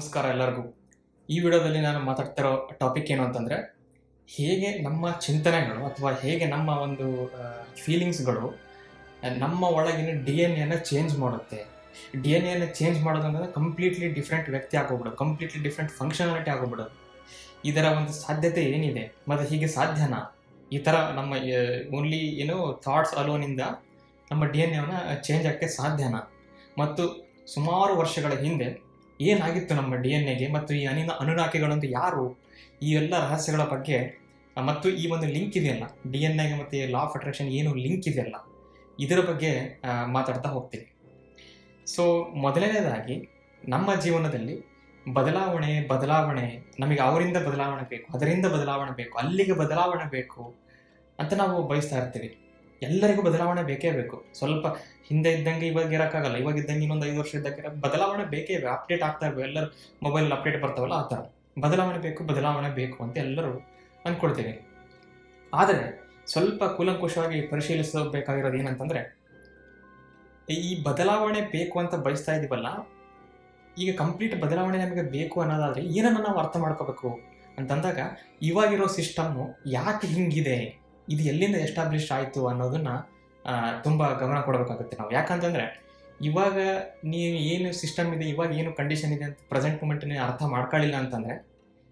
ನಮಸ್ಕಾರ ಎಲ್ಲರಿಗೂ. ಈ ವಿಡಿಯೋದಲ್ಲಿ ನಾನು ಮಾತಾಡ್ತಿರೋ ಟಾಪಿಕ್ ಏನು ಅಂತಂದರೆ, ಹೇಗೆ ನಮ್ಮ ಚಿಂತನೆಗಳು ಅಥವಾ ಹೇಗೆ ನಮ್ಮ ಒಂದು ಫೀಲಿಂಗ್ಸ್ಗಳು ನಮ್ಮ ಒಳಗಿನ ಡಿ ಎನ್ ಎನ ಚೇಂಜ್ ಮಾಡುತ್ತೆ. ಡಿ ಎನ್ ಎನ ಚೇಂಜ್ ಮಾಡೋದಂದ್ರೆ ಕಂಪ್ಲೀಟ್ಲಿ ಡಿಫ್ರೆಂಟ್ ವ್ಯಕ್ತಿ ಆಗೋಗ್ಬಿಡೋದು ಕಂಪ್ಲೀಟ್ಲಿ ಡಿಫ್ರೆಂಟ್ ಫಂಕ್ಷನಾಲಿಟಿ ಆಗೋಗ್ಬಿಡೋದು. ಇದರ ಒಂದು ಸಾಧ್ಯತೆ ಏನಿದೆ? ಮತ್ತು ಹೀಗೆ ಸಾಧ್ಯನಾ? ಈ ಥರ ನಮ್ಮ ಓನ್ಲಿ ಏನು ಥಾಟ್ಸ್ ಅಲೋನಿಂದ ನಮ್ಮ ಡಿ ಎನ್ ಎನ ಚೇಂಜ್ ಆಗಕ್ಕೆ ಸಾಧ್ಯನಾ? ಮತ್ತು ಸುಮಾರು ವರ್ಷಗಳ ಹಿಂದೆ ಏನಾಗಿತ್ತು ನಮ್ಮ ಡಿ ಎನ್ ಎಗೆ ಮತ್ತು ಈ ಅನಿನ ಅನುನಾಕಿಗಳಂತೂ ಯಾರು? ಈ ಎಲ್ಲ ರಹಸ್ಯಗಳ ಬಗ್ಗೆ, ಮತ್ತು ಈ ಒಂದು ಲಿಂಕ್ ಇದೆಯಲ್ಲ, ಡಿ ಎನ್ ಎಗೆ ಮತ್ತು ಲಾ ಆಫ್ ಅಟ್ರಾಕ್ಷನ್ ಏನು ಲಿಂಕ್ ಇದೆಯಲ್ಲ, ಇದರ ಬಗ್ಗೆ ಮಾತಾಡ್ತಾ ಹೋಗ್ತೀವಿ ಸೊ ಮೊದಲನೇದಾಗಿ, ನಮ್ಮ ಜೀವನದಲ್ಲಿ ಬದಲಾವಣೆ ಬದಲಾವಣೆ, ನಮಗೆ ಅವರಿಂದ ಬದಲಾವಣೆ ಬೇಕು, ಅದರಿಂದ ಬದಲಾವಣೆ ಬೇಕು, ಅಲ್ಲಿಗೆ ಬದಲಾವಣೆ ಬೇಕು ಅಂತ ನಾವು ಬಯಸ್ತಾ ಇರ್ತೀವಿ. ಎಲ್ಲರಿಗೂ ಬದಲಾವಣೆ ಬೇಕೇ ಬೇಕು. ಸ್ವಲ್ಪ ಹಿಂದೆ ಇದ್ದಂಗೆ ಇವಾಗ ಇರೋಕ್ಕಾಗಲ್ಲ. ಇವಾಗ ಇದ್ದಂಗೆ ಇನ್ನೊಂದು ಐದು ವರ್ಷ ಇದ್ದಕ್ಕೆ ಬದಲಾವಣೆ ಬೇಕೇ ಇವೆ ಅಪ್ಡೇಟ್ ಆಗ್ತಾ ಇರ್ಬೋದು ಎಲ್ಲರೂ ಮೊಬೈಲ್ ಅಪ್ಡೇಟ್ ಬರ್ತಾವಲ್ಲ ಆ ಥರ. ಬದಲಾವಣೆ ಬೇಕು ಬದಲಾವಣೆ ಬೇಕು ಅಂತ ಎಲ್ಲರೂ ಅಂದ್ಕೊಳ್ತೀವಿ ಆದರೆ ಸ್ವಲ್ಪ ಕೂಲಂಕುಷವಾಗಿ ಪರಿಶೀಲಿಸಬೇಕಾಗಿರೋದು ಏನಂತಂದರೆ, ಈ ಬದಲಾವಣೆ ಬೇಕು ಅಂತ ಬಯಸ್ತಾ ಇದೀವಲ್ಲ, ಈಗ ಕಂಪ್ಲೀಟ್ ಬದಲಾವಣೆ ನಮಗೆ ಬೇಕು ಅನ್ನೋದಾದರೆ ಏನನ್ನು ನಾವು ಅರ್ಥ ಮಾಡ್ಕೋಬೇಕು? ಅಂತಂದಾಗ ಇವಾಗಿರೋ ಸಿಸ್ಟಮ್ಮು ಯಾಕೆ ಹಿಂಗಿದೆ? ಇದು ಎಲ್ಲಿಂದ ಎಸ್ಟಾಬ್ಲಿಷ್ ಆಯಿತು ಅನ್ನೋದನ್ನ ತುಂಬ ಗಮನ ಕೊಡಬೇಕಾಗುತ್ತೆ ನಾವು. ಯಾಕಂತಂದ್ರೆ, ಇವಾಗ ನೀವು ಏನು ಸಿಸ್ಟಮ್ ಇದೆ, ಇವಾಗ ಏನು ಕಂಡೀಷನ್ ಇದೆ ಅಂತ ಪ್ರೆಸೆಂಟ್ ಮೂಮೆಂಟ್ ಅರ್ಥ ಮಾಡ್ಕೊಳ್ಳಿಲ್ಲ ಅಂತಂದ್ರೆ,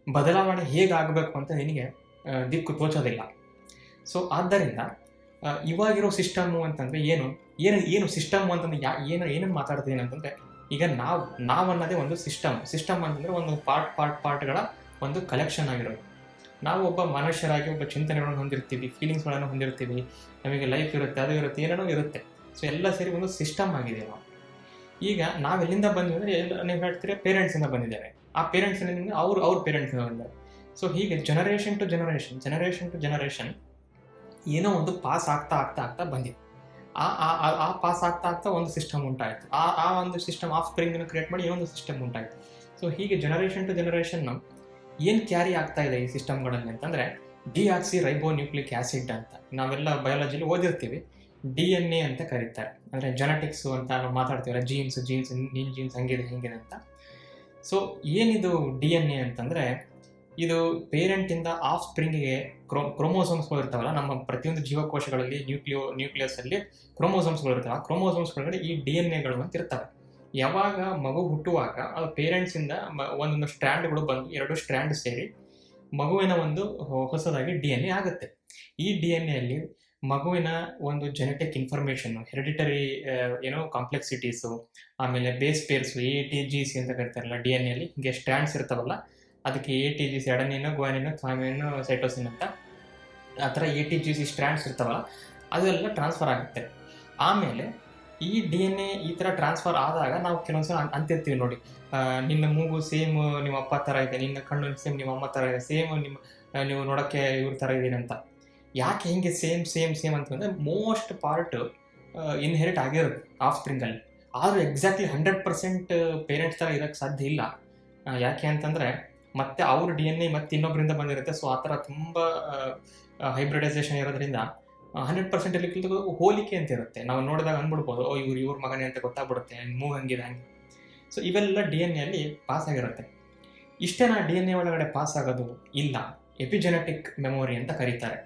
ಬದಲಾವಣೆ ಹೇಗೆ ಆಗಬೇಕು ಅಂತ ನಿನಗೆ ದಿಕ್ಕು ತೋಚೋದಿಲ್ಲ. ಸೊ ಆದ್ದರಿಂದ ಇವಾಗಿರೋ ಸಿಸ್ಟಮ್ಮು ಅಂತಂದ್ರೆ ಏನು ಏನು ಏನು ಸಿಸ್ಟಮ್ ಅಂತಂದ್ರೆ ಯಾ, ಏನು ಏನನ್ನು ಮಾತಾಡ್ತೀನಿ ಅಂತಂದ್ರೆ, ಈಗ ನಾವು ನಾವು ಅನ್ನೋದೇ ಒಂದು ಸಿಸ್ಟಮ್. ಸಿಸ್ಟಮ್ ಅಂತಂದ್ರೆ ಒಂದು ಪಾರ್ಟ್ ಪಾರ್ಟ್, ಪಾರ್ಟ್ಗಳ ಒಂದು ಕಲೆಕ್ಷನ್ ಆಗಿರೋದು. ನಾವು ಒಬ್ಬ ಮನುಷ್ಯರಾಗಿ ಒಬ್ಬ ಚಿಂತನೆಗಳನ್ನು ಹೊಂದಿರ್ತೀವಿ ಫೀಲಿಂಗ್ಸ್ಗಳನ್ನು ಹೊಂದಿರ್ತೀವಿ, ನಮಗೆ ಲೈಫ್ ಇರುತ್ತೆ, ಅದು ಇರುತ್ತೆ ಏನೇನೋ ಇರುತ್ತೆ. ಸೊ ಎಲ್ಲ ಸೇರಿ ಒಂದು ಸಿಸ್ಟಮ್ ಆಗಿದೆ ನಾವು ಈಗ ನಾವು ಎಲ್ಲಿಂದ ಬಂದ್ವಿ ಅಂದರೆ, ಎಲ್ಲ ನೀವು ಹೇಳ್ತೀರಿ ಪೇರೆಂಟ್ಸಿಂದ ಬಂದಿದ್ದಾರೆ ಆ ಪೇರೆಂಟ್ಸಿನಿಂದ ಅವ್ರು, ಅವ್ರ ಪೇರೆಂಟ್ಸಿಂದ ಬಂದಿದ್ದಾರೆ. ಸೊ ಹೀಗೆ generation to generation generation to generation ಏನೋ ಒಂದು ಪಾಸ್ ಆಗ್ತಾ ಆಗ್ತಾ ಆಗ್ತಾ ಬಂದಿದೆ. ಆ ಆ, ಆ- ಆ ಪಾಸ್ ಆಗ್ತಾ ಆಗ್ತಾ ಒಂದು ಸಿಸ್ಟಮ್ ಉಂಟಾಯಿತು. ಆ ಆ ಒಂದು ಸಿಸ್ಟಮ್ ಆಫ್ ಸ್ಪ್ರಿಂಗನ್ನು ಕ್ರಿಯೇಟ್ ಮಾಡಿ ಏನೊಂದು ಸಿಸ್ಟಮ್ ಉಂಟಾಯಿತು. ಸೊ ಹೀಗೆ ಜನರೇಷನ್ ಟು ಜನರೇಷನ್ ಏನು ಕ್ಯಾರಿ ಆಗ್ತಾ ಇದೆ ಈ ಸಿಸ್ಟಮ್ಗಳಲ್ಲಿ ಅಂತಂದರೆ deoxyribonucleic acid ಅಂತ. ನಾವೆಲ್ಲ ಬಯಾಲಜಿಲಿ ಓದಿರ್ತೀವಿ. ಡಿ ಎನ್ ಎ ಅಂತ ಕರೀತಾರೆ. ಅಂದರೆ ಜೆನೆಟಿಕ್ಸು ಅಂತ ನಾವು ಮಾತಾಡ್ತೀವಲ್ಲ ಜೀನ್ಸ್ ಜೀನ್ಸ್ ನಿನ್ ಜೀನ್ಸ್ ಹಂಗಿದೆ, ಹಿಂಗಿದೆ ಅಂತ. ಸೊ ಏನಿದು ಡಿ ಎನ್ ಎ ಅಂತಂದರೆ, ಇದು ಪೇರೆಂಟಿಂದ ಆಫ್ ಸ್ಪ್ರಿಂಗಿಗೆ ಕ್ರೋ, ಕ್ರೋಮೋಸೋಮ್ಸ್ಗಳು ಇರ್ತಾವಲ್ಲ, ನಮ್ಮ ಪ್ರತಿಯೊಂದು ಜೀವಕೋಶಗಳಲ್ಲಿ ನ್ಯೂಕ್ಲಿಯೋ ಅಲ್ಲಿ ಕ್ರೋಮೋಸೋಮ್ಸ್ಗಳು ಇರ್ತಾವೆ. ಆ ಕ್ರೋಮೋಸೋಮ್ಸ್ ಒಳಗಡೆ ಈ ಡಿ ಎನ್ ಎಗಳು ಅಂತ ಇರ್ತವೆ. ಯಾವಾಗ ಮಗು ಹುಟ್ಟುವಾಗ ಅದು ಪೇರೆಂಟ್ಸಿಂದ ಒಂದೊಂದು ಸ್ಟ್ರ್ಯಾಂಡ್ಗಳು ಬಂದು, ಎರಡು ಸ್ಟ್ರ್ಯಾಂಡ್ ಸೇರಿ ಮಗುವಿನ ಒಂದು ಹೊಸದಾಗಿ ಡಿ ಎನ್ ಎ ಆಗುತ್ತೆ. ಈ ಡಿ ಎನ್ ಎಲ್ಲಿ ಮಗುವಿನ ಒಂದು ಜೆನೆಟಿಕ್ ಇನ್ಫಾರ್ಮೇಷನ್ ಹೆರಿಡಿಟರಿ ಏನೋ ಕಾಂಪ್ಲೆಕ್ಸಿಟೀಸು ಆಮೇಲೆ base pairs A T G C ಅಂತ ಕರಿತಾರಲ್ಲ ಡಿ ಎನ್ ಎಲ್ಲಿ ಹಿಂಗೆ ಸ್ಟ್ಯಾಂಡ್ಸ್ ಇರ್ತಾವಲ್ಲ, ಅದಕ್ಕೆ ಎ ಟಿ ಜಿ ಸಿ ಎರಡನೇನೋ ಗ್ವಾನಿನ ಥಾಮಿನ ಸೈಟೋಸಿನ್ ಅಂತ ಆ ಥರ A T G C stands ಇರ್ತಾವಲ್ಲ, ಅದೆಲ್ಲ ಟ್ರಾನ್ಸ್ಫರ್ ಆಗುತ್ತೆ. ಆಮೇಲೆ ಈ ಡಿ ಎನ್ ಎ ಈ ಥರ ಟ್ರಾನ್ಸ್ಫರ್ ಆದಾಗ ನಾವು ಕೆಲವೊಂದ್ಸಲ ಅಂತಿರ್ತೀವಿ ನೋಡಿ. ನಿನ್ನ ಮೂಗು ಸೇಮ್ ನಿಮ್ಮ ಅಪ್ಪ ಥರ ಇದೆ, ನಿನ್ನ ಕಣ್ಣು ಸೇಮ್ ನಿಮ್ಮ ಅಮ್ಮ ಥರ ಇದೆ ಸೇಮ್ ನಿಮ್ಮ ನೀವು ನೋಡೋಕ್ಕೆ ಇವ್ರ ಥರ ಇದ್ದೀನಿ ಅಂತ. ಯಾಕೆ ಹಿಂಗೆ ಸೇಮ್ ಸೇಮ್ ಸೇಮ್ ಅಂತಂದರೆ ಮೋಸ್ಟ್ ಪಾರ್ಟ್ ಇನ್ಹೆರಿಟ್ ಆಗಿರುತ್ತೆ ಆಫ್ ಸ್ಪ್ರಿಂಗಲ್ಲಿ ಆದರೂ ಎಕ್ಸಾಕ್ಟ್ಲಿ ಹಂಡ್ರೆಡ್ ಪರ್ಸೆಂಟ್ ಪೇರೆಂಟ್ಸ್ ಥರ ಇರೋಕ್ಕೆ ಸಾಧ್ಯ ಇಲ್ಲ. ಯಾಕೆ ಅಂತಂದರೆ ಮತ್ತೆ ಅವ್ರ ಡಿ ಎನ್ ಎ ಮತ್ತೆ ಇನ್ನೊಬ್ಬರಿಂದ ಬಂದಿರುತ್ತೆ. ಸೊ ಆ ಥರ ತುಂಬ ಹೈಬ್ರಿಡೈಸೇಷನ್ ಇರೋದ್ರಿಂದ ಹಂಡ್ರೆಡ್ ಪರ್ಸೆಂಟ್ ಅಲ್ಲಿ ಹೋಲಿಕೆ ಅಂತ ಇರುತ್ತೆ. ನಾವು ನೋಡಿದಾಗ ಅಂದ್ಬಿಡ್ಬೋದು ಓ, ಇವ್ರು ಇವ್ರ ಮಗನೇ ಅಂತ ಗೊತ್ತಾಗ್ಬಿಡುತ್ತೆ ಮೂವ್ ಹಂಗಿದೆ ಹಂಗೆ. ಸೊ ಇವೆಲ್ಲ ಡಿ ಎನ್ ಎಲ್ಲಿ ಪಾಸ್ ಆಗಿರುತ್ತೆ. ಇಷ್ಟೇನಾ ಡಿ ಎನ್ ಎ ಒಳಗಡೆ ಪಾಸ್ ಆಗೋದು ಇಲ್ಲ. ಎಪಿಜೆನೆಟಿಕ್ ಮೆಮೊರಿ ಅಂತ ಕರೀತಾರೆ.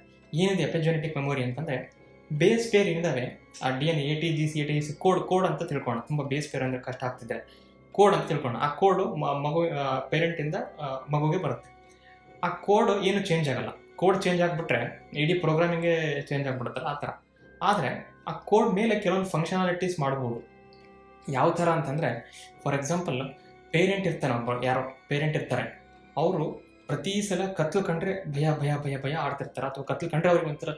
ಏನಿದೆ ಎಪಿಜೆನೆಟಿಕ್ ಮೆಮೊರಿ ಅಂತಂದರೆ ಬೇಸ್ ಪೇರ್ ಇದ್ದಾವೆ ಆ D N A T G C A T C code code ಅಂತ ತಿಳ್ಕೊಳ್ಳೋಣ. ತುಂಬ ಬೇಸ್ ಪೇರ್ ಅಂದರೆ ಕಷ್ಟ ಆಗ್ತಿದೆ. ಕೋಡ್ ಅಂತ ತಿಳ್ಕೊಳ್ಳೋಣ. ಆ ಕೋಡು ಮಗು ಪೇರೆಂಟಿಂದ ಮಗುಗೆ ಬರುತ್ತೆ. ಆ ಕೋಡ್ ಏನು ಚೇಂಜ್ ಆಗಲ್ಲ. ಕೋಡ್ ಚೇಂಜ್ ಆಗಿಬಿಟ್ರೆ ಇಡೀ ಪ್ರೋಗ್ರಾಮಿಂಗೇ ಚೇಂಜ್ ಆಗಿಬಿಡುತ್ತಲ್ಲ ಆ ಥರ. ಆದರೆ ಆ ಕೋಡ್ ಮೇಲೆ ಕೆಲವೊಂದು ಫಂಕ್ಷನಾಲಿಟೀಸ್ ಮಾಡ್ಬೋದು. ಯಾವ ಥರ ಅಂತಂದರೆ ಫಾರ್ ಎಕ್ಸಾಂಪಲ್ ಪೇರೆಂಟ್ ಇರ್ತಾನೆ ಒಬ್ಬ, ಯಾರೋ ಪೇರೆಂಟ್ ಇರ್ತಾರೆ. ಅವರು ಪ್ರತಿ ಸಲ ಕತ್ಲು ಕಂಡ್ರೆ ಭಯ ಭಯ ಭಯ ಭಯ ಆಡ್ತಿರ್ತಾರೆ. ಅಥವಾ ಕತ್ಲು ಕಂಡ್ರೆ ಅವ್ರಿಗೆ ಒಂಥರ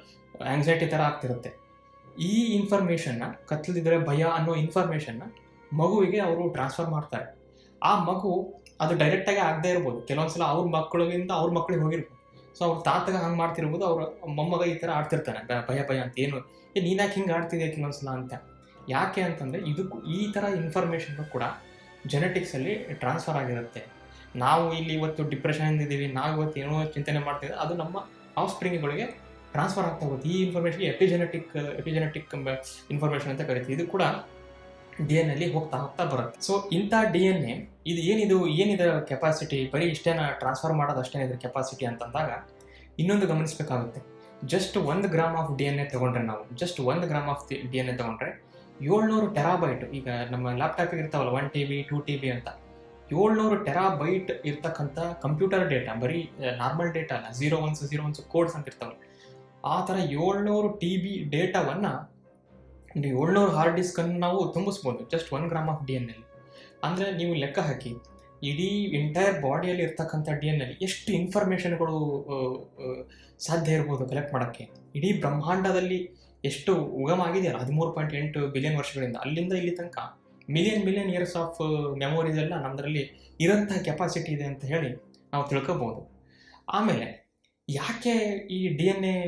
ಆಂಗ್ಸೈಟಿ ಥರ ಆಗ್ತಿರುತ್ತೆ. ಈ ಇನ್ಫಾರ್ಮೇಷನ್ನ ಕತ್ಲಿದ್ರೆ ಭಯ ಅನ್ನೋ ಇನ್ಫಾರ್ಮೇಷನ್ನ ಮಗುವಿಗೆ ಅವರು ಟ್ರಾನ್ಸ್ಫರ್ ಮಾಡ್ತಾರೆ. ಆ ಮಗು ಅದು ಡೈರೆಕ್ಟಾಗಿ ಆಗದೆ ಇರ್ಬೋದು. ಕೆಲವೊಂದ್ಸಲ ಅವ್ರ ಮಕ್ಕಳಿಗಿಂತ ಅವ್ರ ಮಕ್ಕಳಿಗೆ ಹೋಗಿರ್ಬೋದು. ಸೊ ಅವ್ರ ತಾತಗ ಹಂಗೆ ಮಾಡ್ತಿರ್ಬೋದು, ಅವ್ರ ಮೊಮ್ಮಗ ಈ ಥರ ಆಡ್ತಿರ್ತಾನೆ. ಭಯ ಭಯ ಅಂತ ಏನು ಏ ನೀನ್ಯಾಕೆ ಹಿಂಗೆ ಆಡ್ತಿದ್ಯಾ ಕೆಲವೊಂದ್ಸಲ ಅಂತ. ಯಾಕೆ ಅಂತಂದರೆ ಇದಕ್ಕೂ ಈ ಥರ ಇನ್ಫಾರ್ಮೇಷನ್ ಕೂಡ ಜೆನೆಟಿಕ್ಸಲ್ಲಿ ಟ್ರಾನ್ಸ್ಫರ್ ಆಗಿರುತ್ತೆ. ನಾವು ಇಲ್ಲಿ ಇವತ್ತು ಡಿಪ್ರೆಷನ್ ಇದ್ದೀವಿ ನಾವು ಇವತ್ತು ಏನೋ ಚಿಂತನೆ ಮಾಡ್ತಿದ್ದೆ ಅದು ನಮ್ಮ ಆಫ್ ಸ್ಪ್ರಿಂಗ್ಗಳಿಗೆ ಟ್ರಾನ್ಸ್ಫರ್ ಆಗ್ತಾ ಹೋಗುತ್ತೆ. ಈ ಇನ್ಫಾರ್ಮೇಷನ್ಗೆ ಎಪಿಜೆನೆಟಿಕ್ ಎಪಿಜೆನೆಟಿಕ್ ಇನ್ಫಾರ್ಮೇಷನ್ ಅಂತ ಕರಿತೀವಿ. ಇದು ಕೂಡ ಡಿ ಎನ್ ಅಲ್ಲಿ ಹೋಗ್ತಾ ಹೋಗ್ತಾ ಬರುತ್ತೆ. ಸೊ ಇಂಥ ಡಿ ಎನ್ ಎ ಇದು ಏನಿದು, ಏನಿದೆ ಕೆಪಾಸಿಟಿ ಬರೀ ಇಷ್ಟೇನ ಟ್ರಾನ್ಸ್ಫರ್ ಮಾಡೋದು ಅಷ್ಟೇ ಇದ್ರ ಕೆಪಾಸಿಟಿ ಅಂತಂದಾಗ, ಇನ್ನೊಂದು ಗಮನಿಸಬೇಕಾಗುತ್ತೆ. ಜಸ್ಟ್ ಒಂದು gram of D N A ತಗೊಂಡ್ರೆ ನಾವು ಜಸ್ಟ್ ಒಂದು gram of D N A ತಗೊಂಡ್ರೆ ಏಳ್ನೂರು ಟೆರಾಬೈಟ್ ಈಗ ನಮ್ಮ ಲ್ಯಾಪ್ಟಾಪಿಗೆ ಇರ್ತಾವಲ್ಲ one T B two T B ಅಂತ. ಏಳ್ನೂರು ಟೆರಾಬೈಟ್ ಇರ್ತಕ್ಕಂಥ ಕಂಪ್ಯೂಟರ್ ಡೇಟಾ ಬರೀ ನಾರ್ಮಲ್ ಡೇಟಾ ಅಲ್ಲ zero ones zero ones codes ಅಂತ ಇರ್ತಾವಲ್ಲ. ಆ ಥರ ಏಳ್ನೂರು ಟಿ ಬಿ ಡೇಟಾವನ್ನು ನೀವು ಏಳ್ನೂರು ಹಾರ್ಡ್ ಡಿಸ್ಕನ್ನು ನಾವು ತುಂಬಿಸ್ಬೋದು just one gram of D N L ಅಂದರೆ ನೀವು ಲೆಕ್ಕ ಹಾಕಿ, ಇಡೀ ಎಂಟೈರ್ ಬಾಡಿಯಲ್ಲಿ ಇರ್ತಕ್ಕಂಥ ಡಿ ಎನ್ ಎಲ್ ಎಷ್ಟು ಇನ್ಫಾರ್ಮೇಷನ್ಗಳು ಸಾಧ್ಯ ಇರ್ಬೋದು ಕಲೆಕ್ಟ್ ಮಾಡೋಕ್ಕೆ? ಇಡೀ ಬ್ರಹ್ಮಾಂಡದಲ್ಲಿ ಎಷ್ಟು ಉಗಮ ಆಗಿದೆ ಹದಿಮೂರು ಪಾಯಿಂಟ್ ಎಂಟು ಬಿಲಿಯನ್ ವರ್ಷಗಳಿಂದ. ಅಲ್ಲಿಂದ ಇಲ್ಲಿ ತನಕ million million years of memories ಎಲ್ಲ ನಮ್ಮದರಲ್ಲಿ ಇರೋಂಥ ಕೆಪಾಸಿಟಿ ಇದೆ ಅಂತ ಹೇಳಿ ನಾವು ತಿಳ್ಕೊಬೋದು. ಆಮೇಲೆ ಯಾಕೆ ಈ ಡಿ ಎನ್ ಎ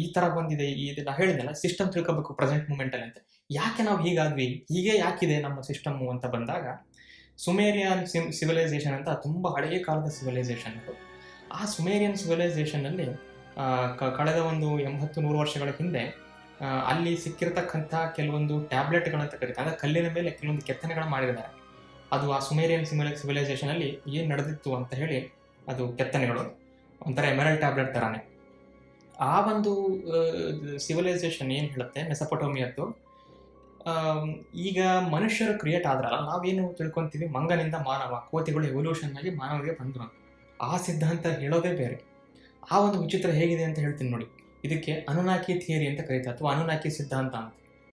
ಈ ತರ ಬಂದಿದೆ? ಈ ಇದನ್ನ ಹೇಳಿದಲ್ಲ ಸಿಸ್ಟಮ್ ತಿಳ್ಕೊಬೇಕು ಪ್ರೆಸೆಂಟ್ ಮೂಮೆಂಟಲ್ಲಿ ಅಂತ. ಯಾಕೆ ನಾವು ಹೀಗಾದ್ವಿ? ಹೀಗೆ ಯಾಕಿದೆ ನಮ್ಮ ಸಿಸ್ಟಮ್ ಅಂತ ಬಂದಾಗ ಸುಮೇರಿಯನ್ ಸಿಮ್ ಸಿವಿಲೈಸೇಷನ್ ಅಂತ ತುಂಬ ಹಳೆಯ ಕಾಲದ ಸಿವಿಲೈಸೇಷನ್ ಆ ಸುಮೇರಿಯನ್ ಸಿವಿಲೈಸೇಷನಲ್ಲಿ ಕಳೆದ ಒಂದು ಎಂಬತ್ತು ನೂರು ವರ್ಷಗಳ ಹಿಂದೆ ಅಲ್ಲಿ ಸಿಕ್ಕಿರತಕ್ಕಂಥ ಕೆಲವೊಂದು ಟ್ಯಾಬ್ಲೆಟ್ಗಳಂತ ಕರೀತಾರೆ ಅಂದರೆ ಕಲ್ಲಿನ ಮೇಲೆ ಕೆಲವೊಂದು ಕೆತ್ತನೆಗಳು ಮಾಡಿದ್ದಾರೆ. ಅದು ಆ ಸುಮೇರಿಯನ್ ಸಿವಿಲೈ ಸಿವಿಲೈಸೇಷನಲ್ಲಿ ಏನು ನಡೆದಿತ್ತು ಅಂತ ಹೇಳಿ ಅದು ಕೆತ್ತನೆಗಳು. ಒಂಥರ ಎಮರಲ್ ಟ್ಯಾಬ್ಲೆಟ್ ಥರನೇ ಆ ಒಂದು ಸಿವಿಲೈಸೇಷನ್ ಏನು ಹೇಳುತ್ತೆ ಮೆಸಪಟೋಮಿಯದ್ದು ಈಗ ಮನುಷ್ಯರು ಕ್ರಿಯೇಟ್ ಆದ್ರಲ್ಲ, ನಾವೇನು ತಿಳ್ಕೊತೀವಿ? ಮಂಗನಿಂದ ಮಾನವ, ಕೋತಿಗಳು ಎವಲ್ಯೂಷನ್ ಆಗಿ ಮಾನವರಿಗೆ ಬಂದರು ಆ ಸಿದ್ಧಾಂತ ಹೇಳೋದೇ ಬೇರೆ. ಆ ಒಂದು ವಿಚಿತ್ರ ಹೇಗಿದೆ ಅಂತ ಹೇಳ್ತೀನಿ ನೋಡಿ. ಇದಕ್ಕೆ ಅನುನಾಕಿ ಥಿಯರಿ ಅಂತ ಕರೀತಾರೆ, ಅಥವಾ ಅನುನಾಕಿ ಸಿದ್ಧಾಂತ ಅಂತ.